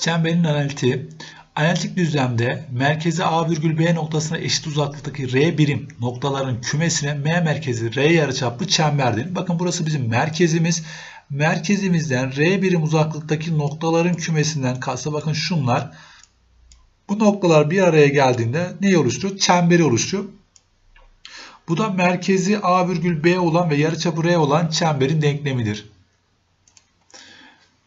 Çemberin analitiği. Analitik düzlemde merkezi A virgül B noktasına eşit uzaklıktaki R birim noktaların kümesine M merkezi R yarıçaplı çemberdir. Bakın burası bizim merkezimiz. Merkezimizden R birim uzaklıktaki noktaların kümesinden kalsa bakın şunlar. Bu noktalar bir araya geldiğinde neyi oluşturuyor? Çemberi oluşturuyor. Bu da merkezi A virgül B olan ve yarıçapı R olan çemberin denklemidir.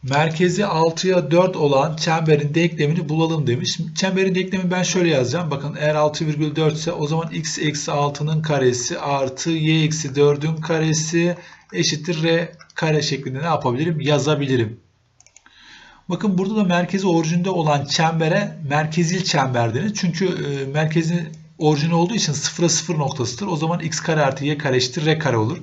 Merkezi 6'ya 4 olan çemberin denklemini bulalım demiş. Çemberin denklemi ben şöyle yazacağım. Bakın eğer 6,4 ise o zaman x eksi 6'nın karesi artı y eksi 4'ün karesi eşittir r kare şeklinde ne yapabilirim? Yazabilirim. Bakın burada da merkezi orijinde olan çembere merkezil çember denir. Çünkü e, merkezi orijini olduğu için 0'a 0 noktasıdır. O zaman x kare artı y kare eşittir r kare olur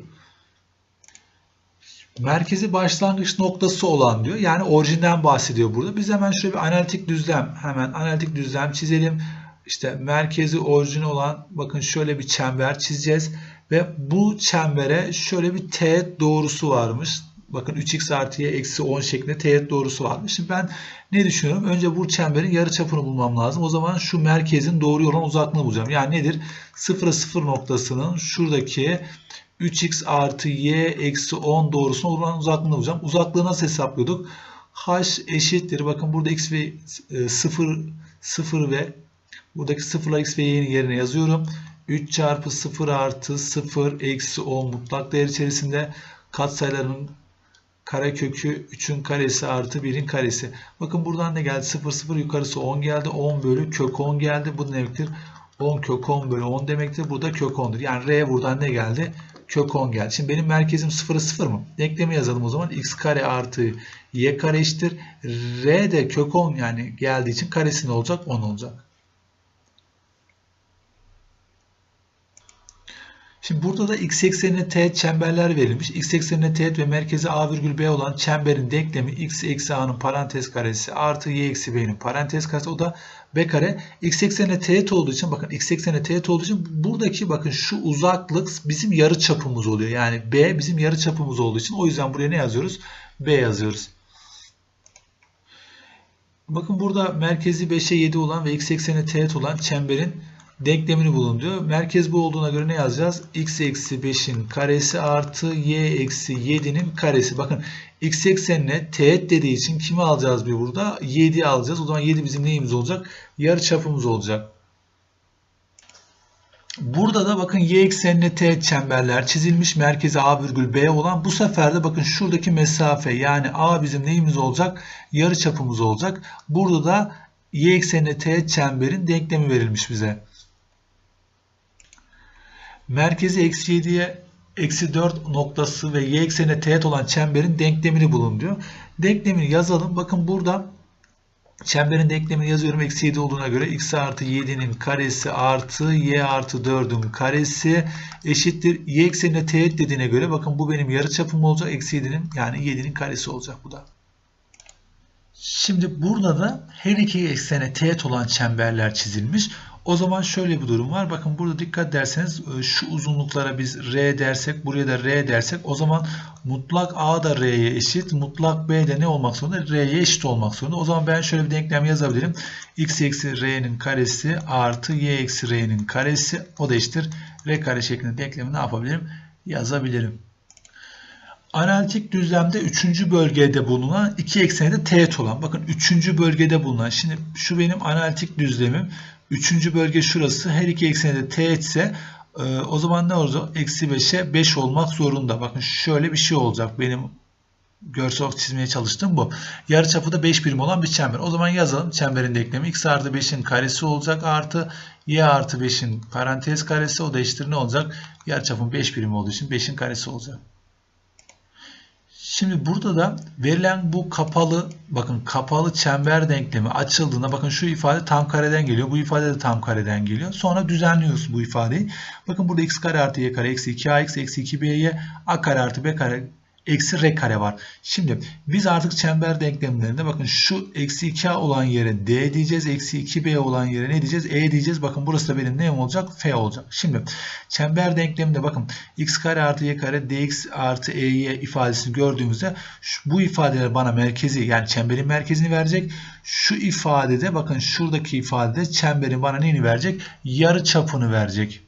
merkezi başlangıç noktası olan diyor. Yani orijinden bahsediyor burada. Biz hemen şöyle bir analitik düzlem hemen analitik düzlem çizelim. İşte merkezi orijini olan bakın şöyle bir çember çizeceğiz. Ve bu çembere şöyle bir teğet doğrusu varmış. Bakın 3x artı y eksi 10 şeklinde teğet doğrusu varmış. Şimdi ben ne düşünüyorum? Önce bu çemberin yarı çapını bulmam lazım. O zaman şu merkezin doğru olan uzaklığını bulacağım. Yani nedir? 0'a 0 noktasının şuradaki 3x artı y eksi 10 doğrusuna olan uzaklığını bulacağım. Uzaklığı nasıl hesaplıyorduk? h eşittir. Bakın burada x ve 0, 0 ve buradaki 0 x ve y'nin yerine yazıyorum. 3 çarpı 0 artı 0 eksi 10 mutlak değer içerisinde katsayılarının karekökü 3'ün karesi artı 1'in karesi. Bakın buradan ne geldi? 0 0 yukarısı 10 geldi. 10 bölü kök 10 geldi. Bu ne demektir? 10 kök 10 bölü 10 demektir. Burada kök 10'dur. Yani r buradan ne geldi? Kök 10 geldi. Şimdi benim merkezim 0'a 0 mı? Denklemi yazalım o zaman. x kare artı y kare eşittir. R de kök 10 yani geldiği için karesi ne olacak? 10 olacak. Şimdi burada da x eksenine teğet çemberler verilmiş. x eksenine teğet ve merkezi a virgül b olan çemberin denklemi x eksi a'nın parantez karesi artı y eksi b'nin parantez karesi. O da b kare. x eksenine teğet olduğu için bakın x eksenine teğet olduğu için buradaki bakın şu uzaklık bizim yarı çapımız oluyor. Yani b bizim yarı çapımız olduğu için o yüzden buraya ne yazıyoruz? b yazıyoruz. Bakın burada merkezi 5'e 7 olan ve x eksenine teğet olan çemberin denklemini bulun diyor. Merkez bu olduğuna göre ne yazacağız? x eksi 5'in karesi artı y eksi 7'nin karesi. Bakın x eksenine teğet dediği için kimi alacağız bir burada? 7'yi alacağız. O zaman 7 bizim neyimiz olacak? Yarı çapımız olacak. Burada da bakın y eksenine teğet çemberler çizilmiş. Merkezi a virgül b olan bu sefer de bakın şuradaki mesafe yani a bizim neyimiz olacak? Yarı çapımız olacak. Burada da y eksenine teğet çemberin denklemi verilmiş bize merkezi eksi 7'ye eksi 4 noktası ve y eksenine teğet olan çemberin denklemini bulun diyor. Denklemini yazalım. Bakın burada çemberin denklemini yazıyorum. Eksi 7 olduğuna göre x artı 7'nin karesi artı y artı 4'ün karesi eşittir. Y eksenine teğet dediğine göre bakın bu benim yarı çapım olacak. Eksi 7'nin yani 7'nin karesi olacak bu da. Şimdi burada da her iki eksene teğet olan çemberler çizilmiş. O zaman şöyle bir durum var. Bakın burada dikkat derseniz e, şu uzunluklara biz R dersek buraya da R dersek o zaman mutlak A da R'ye eşit. Mutlak B de ne olmak zorunda? R'ye eşit olmak zorunda. O zaman ben şöyle bir denklem yazabilirim. X eksi R'nin karesi artı Y eksi R'nin karesi o da eşittir. R kare şeklinde denklemi ne yapabilirim? Yazabilirim. Analitik düzlemde 3. bölgede bulunan iki ekseni de teğet olan. Bakın 3. bölgede bulunan. Şimdi şu benim analitik düzlemim. Üçüncü bölge şurası. Her iki ekseni de teğetse e, o zaman ne olacak? Eksi 5'e 5 olmak zorunda. Bakın şöyle bir şey olacak. Benim görsel çizmeye çalıştığım bu. Yarıçapı da 5 birim olan bir çember. O zaman yazalım çemberin denklemi. X artı 5'in karesi olacak artı Y artı 5'in parantez karesi o da eşittir ne olacak? Yarıçapın 5 birim olduğu için 5'in karesi olacak. Şimdi burada da verilen bu kapalı bakın kapalı çember denklemi açıldığında bakın şu ifade tam kareden geliyor. Bu ifade de tam kareden geliyor. Sonra düzenliyoruz bu ifadeyi. Bakın burada x kare artı y kare eksi 2ax eksi 2by a kare artı b kare eksi r kare var. Şimdi biz artık çember denklemlerinde bakın şu eksi 2a olan yere d diyeceğiz. Eksi 2b olan yere ne diyeceğiz? e diyeceğiz. Bakın burası da benim ne olacak? f olacak. Şimdi çember denkleminde bakın x kare artı y kare dx artı ey ifadesini gördüğümüzde şu, bu ifadeler bana merkezi yani çemberin merkezini verecek. Şu ifadede bakın şuradaki ifadede çemberin bana neyini verecek? Yarı çapını verecek.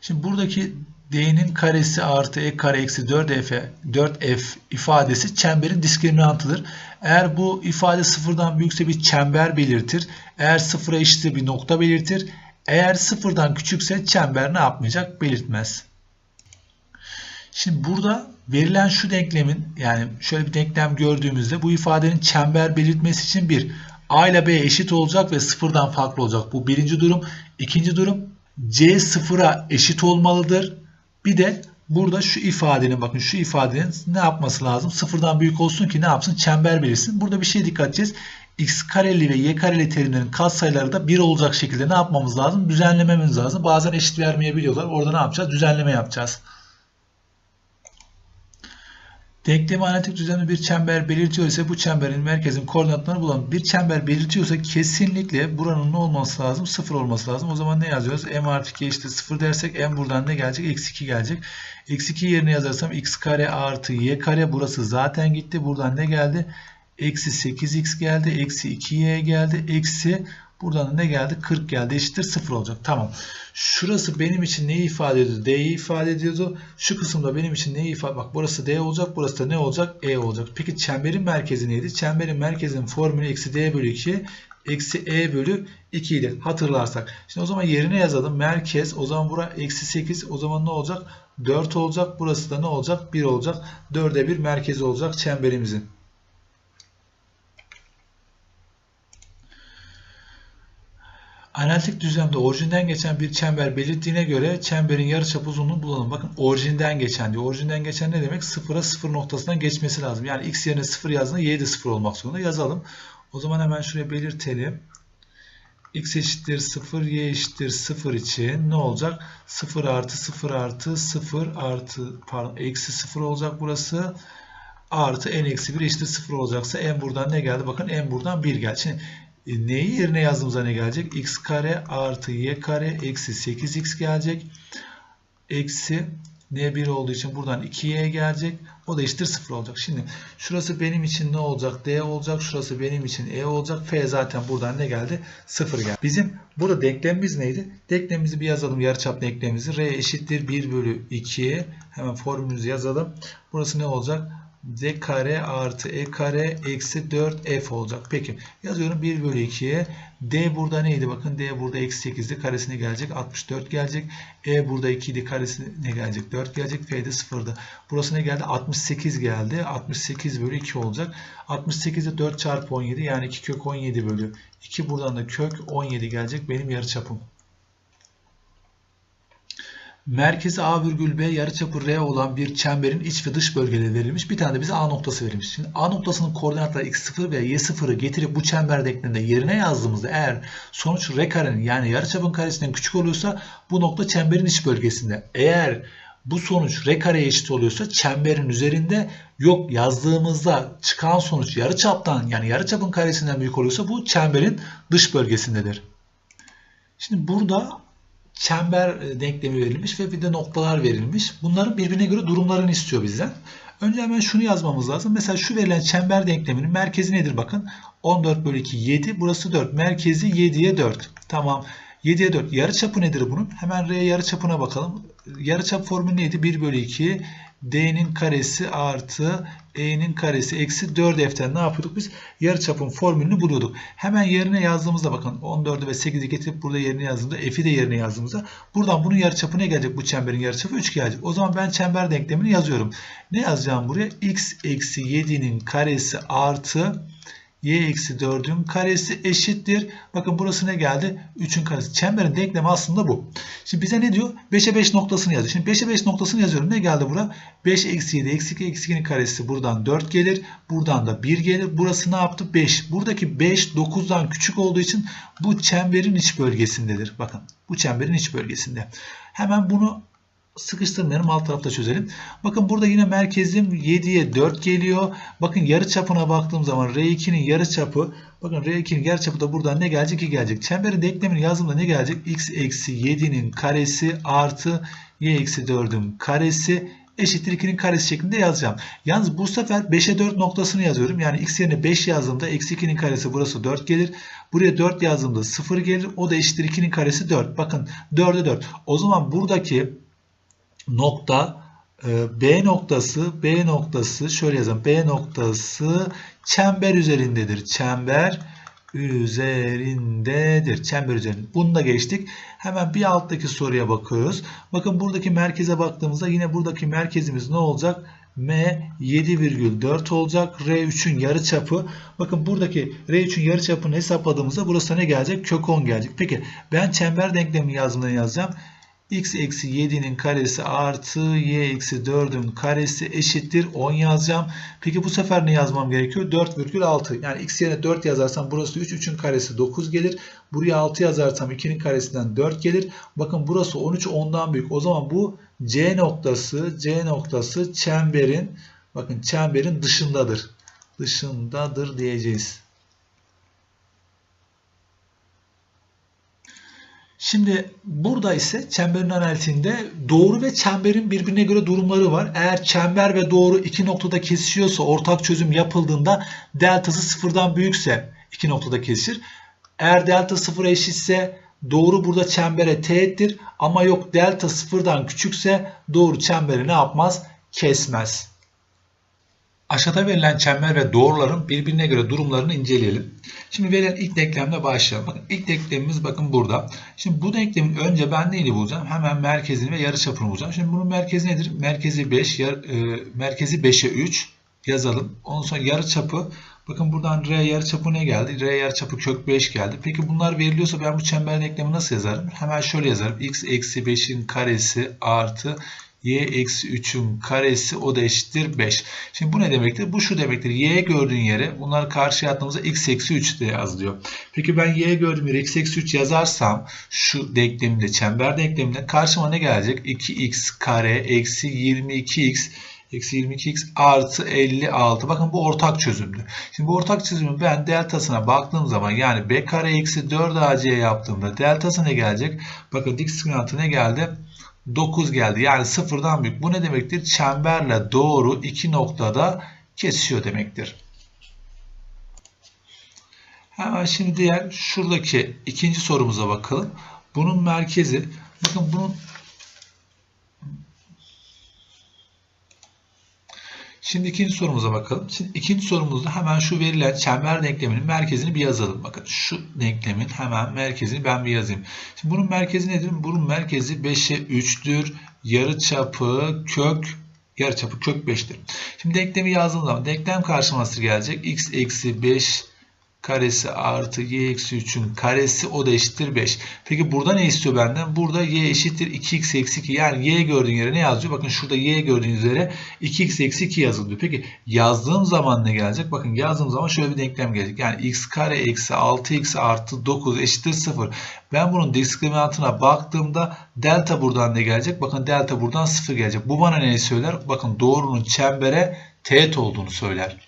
Şimdi buradaki d'nin karesi artı e kare eksi 4f, 4f ifadesi çemberin diskriminantıdır. Eğer bu ifade sıfırdan büyükse bir çember belirtir. Eğer sıfıra eşitse bir nokta belirtir. Eğer sıfırdan küçükse çember ne yapmayacak? Belirtmez. Şimdi burada verilen şu denklemin yani şöyle bir denklem gördüğümüzde bu ifadenin çember belirtmesi için bir a ile b eşit olacak ve sıfırdan farklı olacak. Bu birinci durum. İkinci durum c sıfıra eşit olmalıdır. Bir de burada şu ifadenin bakın şu ifadenin ne yapması lazım? Sıfırdan büyük olsun ki ne yapsın? Çember belirsin. Burada bir şey dikkat edeceğiz. x kareli ve y kareli terimlerin katsayıları da 1 olacak şekilde ne yapmamız lazım? Düzenlememiz lazım. Bazen eşit vermeyebiliyorlar. Orada ne yapacağız? Düzenleme yapacağız. Denklemi analitik düzenli bir çember belirtiyor ise bu çemberin merkezin koordinatlarını bulalım. Bir çember belirtiyorsa kesinlikle buranın ne olması lazım? 0 olması lazım. O zaman ne yazıyoruz? m artı 2 eşittir 0 dersek m buradan ne gelecek? Eksi 2 gelecek. Eksi 2 yerine yazarsam x kare artı y kare burası zaten gitti. Buradan ne geldi? Eksi 8x geldi. Eksi 2y geldi. Eksi Buradan ne geldi? 40 geldi. Eşittir 0 olacak. Tamam. Şurası benim için neyi ifade ediyordu? D'yi ifade ediyordu. Şu kısımda benim için neyi ifade Bak burası D olacak. Burası da ne olacak? E olacak. Peki çemberin merkezi neydi? Çemberin merkezinin formülü eksi D bölü 2 eksi E bölü 2 idi. Hatırlarsak. Şimdi o zaman yerine yazalım. Merkez. O zaman bura eksi 8. O zaman ne olacak? 4 olacak. Burası da ne olacak? 1 olacak. 4'e 1 merkezi olacak çemberimizin. Analitik düzlemde orijinden geçen bir çember belirttiğine göre çemberin yarıçap uzunluğunu bulalım. Bakın orijinden geçen diyor. Orijinden geçen ne demek? Sıfıra sıfır noktasından geçmesi lazım. Yani x yerine sıfır yazdığında y de sıfır olmak zorunda. Yazalım. O zaman hemen şuraya belirtelim. x eşittir 0, y eşittir 0 için ne olacak? 0 artı 0 artı 0 artı pardon eksi 0 olacak burası. Artı n eksi 1 eşittir 0 olacaksa n buradan ne geldi? Bakın n buradan 1 geldi. Şimdi neyi yerine yazdığımızda ne gelecek? x kare artı y kare eksi 8x gelecek. Eksi n1 olduğu için buradan 2y gelecek. O da eşittir 0 olacak. Şimdi şurası benim için ne olacak? D olacak. Şurası benim için E olacak. F zaten buradan ne geldi? 0 geldi. Bizim burada denklemimiz neydi? Denklemimizi bir yazalım. Yarıçap denklemimizi. R eşittir 1 bölü 2. Hemen formülümüzü yazalım. Burası ne olacak? D kare artı e kare eksi 4f olacak. Peki yazıyorum 1 bölü 2'ye. d burada neydi? Bakın d burada eksi 8'di. Karesine gelecek. 64 gelecek. e burada 2 idi. Karesine gelecek. 4 gelecek. f de 0'dı. Burası ne geldi? 68 geldi. 68 bölü 2 olacak. 68'de 4 çarpı 17 yani 2 kök 17 bölü 2 buradan da kök 17 gelecek. Benim yarıçapım. Merkezi A virgül B yarıçapı R olan bir çemberin iç ve dış bölgeleri verilmiş. Bir tane de bize A noktası verilmiş. Şimdi A noktasının koordinatları x0 ve y0'ı getirip bu çember denkleminde yerine yazdığımızda eğer sonuç R karenin yani yarıçapın karesinden küçük oluyorsa bu nokta çemberin iç bölgesinde. Eğer bu sonuç R kareye eşit oluyorsa çemberin üzerinde yok yazdığımızda çıkan sonuç yarıçaptan yani yarıçapın karesinden büyük oluyorsa bu çemberin dış bölgesindedir. Şimdi burada çember e, denklemi verilmiş ve bir de noktalar verilmiş. Bunların birbirine göre durumlarını istiyor bizden. Önce hemen şunu yazmamız lazım. Mesela şu verilen çember denkleminin merkezi nedir bakın. 14 bölü 2 7. Burası 4. Merkezi 7'ye 4. Tamam. 7'ye 4. Yarıçapı nedir bunun? Hemen R yarıçapına bakalım. Yarıçap formülü neydi? 1 bölü 2 D'nin karesi artı E'nin karesi eksi 4F'ten ne yapıyorduk biz? Yarıçapın formülünü buluyorduk. Hemen yerine yazdığımızda bakın 14'ü ve 8'i getirip burada yerine yazdığımızda F'i de yerine yazdığımızda buradan bunun yarıçapı ne gelecek? Bu çemberin yarıçapı 3 gelecek. O zaman ben çember denklemini yazıyorum. Ne yazacağım buraya? X eksi 7'nin karesi artı y eksi 4'ün karesi eşittir. Bakın burası ne geldi? 3'ün karesi. Çemberin denklemi aslında bu. Şimdi bize ne diyor? 5'e 5 noktasını yazıyor. Şimdi 5'e 5 noktasını yazıyorum. Ne geldi bura? 5 eksi 7 eksi 2 eksi 2'nin karesi buradan 4 gelir. Buradan da 1 gelir. Burası ne yaptı? 5. Buradaki 5 9'dan küçük olduğu için bu çemberin iç bölgesindedir. Bakın bu çemberin iç bölgesinde. Hemen bunu sıkıştırmayalım alt tarafta çözelim. Bakın burada yine merkezim 7'ye 4 geliyor. Bakın yarı çapına baktığım zaman R2'nin yarı çapı bakın R2'nin yarı çapı da buradan ne gelecek? 2 gelecek. Çemberin denklemini yazdığımda ne gelecek? X eksi 7'nin karesi artı Y eksi 4'ün karesi eşittir 2'nin karesi şeklinde yazacağım. Yalnız bu sefer 5'e 4 noktasını yazıyorum. Yani x yerine 5 yazdığımda eksi 2'nin karesi burası 4 gelir. Buraya 4 yazdığımda 0 gelir. O da eşittir 2'nin karesi 4. Bakın 4'e 4. O zaman buradaki nokta e, B noktası B noktası şöyle yazalım. B noktası çember üzerindedir. Çember üzerindedir. Çember üzerinde. Bunu da geçtik. Hemen bir alttaki soruya bakıyoruz. Bakın buradaki merkeze baktığımızda yine buradaki merkezimiz ne olacak? M 7,4 olacak. R3'ün yarıçapı. Bakın buradaki R3'ün yarıçapını hesapladığımızda burası ne gelecek? Kök 10 gelecek. Peki ben çember denklemini yazmadan yazacağım x eksi 7'nin karesi artı y eksi 4'ün karesi eşittir 10 yazacağım. Peki bu sefer ne yazmam gerekiyor? 4,6. Yani x yerine 4 yazarsam burası 3. 3'ün karesi 9 gelir. Buraya 6 yazarsam 2'nin karesinden 4 gelir. Bakın burası 13 10'dan büyük. O zaman bu C noktası C noktası çemberin bakın çemberin dışındadır. Dışındadır diyeceğiz. Şimdi burada ise çemberin analitiğinde doğru ve çemberin birbirine göre durumları var. Eğer çember ve doğru iki noktada kesişiyorsa ortak çözüm yapıldığında deltası sıfırdan büyükse iki noktada kesişir. Eğer delta sıfıra eşitse doğru burada çembere teğettir ama yok delta sıfırdan küçükse doğru çemberi ne yapmaz? Kesmez. Aşağıda verilen çember ve doğruların birbirine göre durumlarını inceleyelim. Şimdi verilen ilk denklemle başlayalım. Bakın ilk denklemimiz bakın burada. Şimdi bu denklemin önce ben neyini bulacağım? Hemen merkezini ve yarıçapını bulacağım. Şimdi bunun merkezi nedir? Merkezi 5, yar, e, merkezi 5'e 3 yazalım. Ondan sonra yarıçapı Bakın buradan R yarıçapı ne geldi? R yarıçapı kök 5 geldi. Peki bunlar veriliyorsa ben bu çember denklemi nasıl yazarım? Hemen şöyle yazarım. x eksi 5'in karesi artı y eksi 3'ün karesi o da eşittir 5. Şimdi bu ne demektir? Bu şu demektir. y gördüğün yere bunları karşıya attığımızda x eksi 3 diye yazılıyor. Peki ben y gördüğüm yere x eksi 3 yazarsam şu denkleminde çember denkleminde karşıma ne gelecek? 2x kare eksi 22x eksi 22x artı 56. Bakın bu ortak çözümdü. Şimdi bu ortak çözümün ben deltasına baktığım zaman yani b kare eksi 4ac yaptığımda deltası ne gelecek? Bakın diskriminantı ne geldi? 9 geldi. Yani sıfırdan büyük. Bu ne demektir? Çemberle doğru iki noktada kesişiyor demektir. Hemen şimdi diğer şuradaki ikinci sorumuza bakalım. Bunun merkezi bakın bunun Şimdi ikinci sorumuza bakalım. Şimdi ikinci sorumuzda hemen şu verilen çember denkleminin merkezini bir yazalım. Bakın şu denklemin hemen merkezini ben bir yazayım. Şimdi bunun merkezi nedir? Bunun merkezi 5'e 3'tür. Yarı çapı kök yarı çapı kök 5'tir. Şimdi denklemi yazdığım zaman denklem karşıması gelecek. x eksi 5 karesi artı y eksi 3'ün karesi o da eşittir 5. Peki burada ne istiyor benden? Burada y eşittir 2x eksi 2. Yani y gördüğün yere ne yazıyor? Bakın şurada y gördüğünüz üzere 2x eksi 2 yazılıyor. Peki yazdığım zaman ne gelecek? Bakın yazdığım zaman şöyle bir denklem gelecek. Yani x kare eksi 6x artı 9 eşittir 0. Ben bunun diskriminantına baktığımda delta buradan ne gelecek? Bakın delta buradan 0 gelecek. Bu bana ne söyler? Bakın doğrunun çembere teğet olduğunu söyler.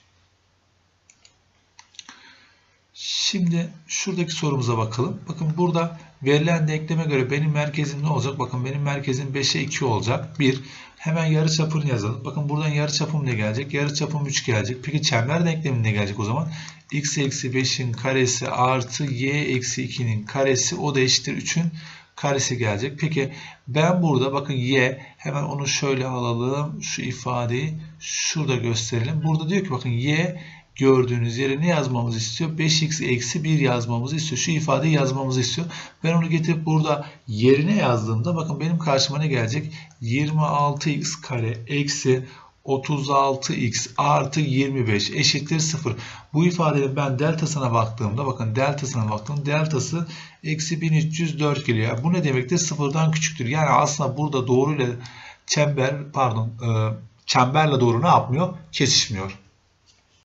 Şimdi şuradaki sorumuza bakalım. Bakın burada verilen denkleme göre benim merkezim ne olacak? Bakın benim merkezim 5'e 2 olacak. 1. Hemen yarı çapını yazalım. Bakın buradan yarı çapım ne gelecek? Yarı çapım 3 gelecek. Peki çember denklemi ne gelecek o zaman? x eksi 5'in karesi artı y eksi 2'nin karesi o da eşittir 3'ün karesi gelecek. Peki ben burada bakın y hemen onu şöyle alalım. Şu ifadeyi şurada gösterelim. Burada diyor ki bakın y gördüğünüz yere ne yazmamızı istiyor? 5x eksi 1 yazmamızı istiyor. Şu ifadeyi yazmamızı istiyor. Ben onu getirip burada yerine yazdığımda bakın benim karşıma ne gelecek? 26x kare eksi 36x artı 25 eşittir 0. Bu ifadenin ben deltasına baktığımda bakın deltasına baktım. Deltası eksi 1304 geliyor. Bu ne demektir? Sıfırdan küçüktür. Yani aslında burada doğru ile çember pardon e, çemberle doğru ne yapmıyor? Kesişmiyor.